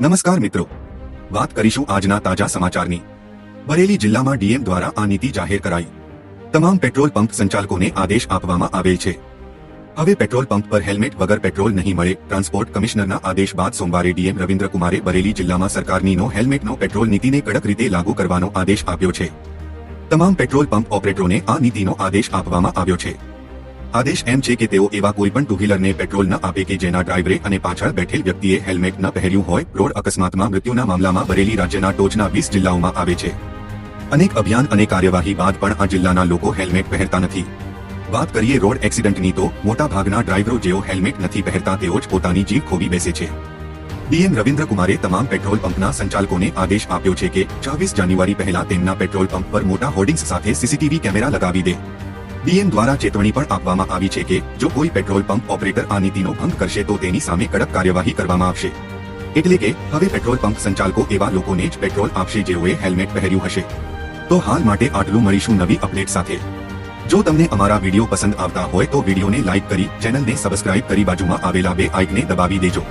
નમસ્કાર મિત્રો. વાત કરીશું આજના તાજા સમાચારની. બરેલી જિલ્લામાં ડીએમ દ્વારા આ નીતિ જાહેર કરાઈ. તમામ પેટ્રોલ પંપ સંચાલકોને આદેશ આપવામાં આવેલ છે. હવે પેટ્રોલ પંપ પર હેલ્મેટ વગર પેટ્રોલ નહીં મળે, ટ્રાન્સપોર્ટ કમિશનરના આદેશ બાદ સોમવારે ડીએમ રવિન્દ્ર બરેલી જિલ્લામાં સરકારની નો હેલ્મેટનો પેટ્રોલ નીતિને કડક રીતે લાગુ કરવાનો આદેશ આપ્યો છે. તમામ પેટ્રોલ પંપ ઓપરેટરોને આ નીતિનો આદેશ આપવામાં આવ્યો છે. આદેશ એમ છે કે તેઓ એવા કોઈ પણ ટુ વ્હીલરને પેટ્રોલ ન આપે કે જેના ડ્રાઈવરે અને પાછળ બેઠેલ વ્યક્તિએ હેલ્મેટ ન પહેર્યું હોય, રોડ અકસ્માતમાં મૃત્યુના મામલામાં બરેલી રાજ્યના ટોચના વીસ જિલ્લાઓમાં આવે છે. અનેક અભિયાન અને કાર્યવાહી બાદ પણ આ જિલ્લાના લોકો હેલ્મેટ પહેરતા નથી. વાત કરીએ રોડ એક્સિડન્ટની તો મોટા ભાગના ડ્રાઈવરો જેઓ હેલ્મેટ નથી પહેરતા તેઓ જ પોતાની જીભ ખોવી બેસે છે. ડીએમ રવિન્દ્ર કુમારે તમામ પેટ્રોલ પંપના સંચાલકોને આદેશ આપ્યો છે કે છવ્વીસ જાન્યુઆરી પહેલા તેમના પેટ્રોલ પંપ પર મોટા હોર્ડિંગ્સ સાથે સીસીટીવી કેમેરા લગાવી દે. ડીએમ દ્વારા ચેતવણી પણ આપવામાં આવી છે કે જો કોઈ પેટ્રોલ પંપ ઓપરેટર આ નીતિનો ભંગ કરશે તો તેની સામે કડક કાર્યવાહી કરવામાં આવશે. એટલે કે, હવે પેટ્રોલ પંપ સંચાલકો એવા લોકોને જ પેટ્રોલ આપશે જેઓએ હેલ્મેટ પહેર્યું હશે. તો હાલ માટે આટલું મળીશું નવી અપડેટ સાથે. જો તમને અમારા વીડિયો પસંદ આવતા હોય તો વિડીયોને લાઇક કરી, ચેનલને સબસ્ક્રાઇબ કરી બાજુમાં આવેલા બે આઇકને દબાવી દેજો.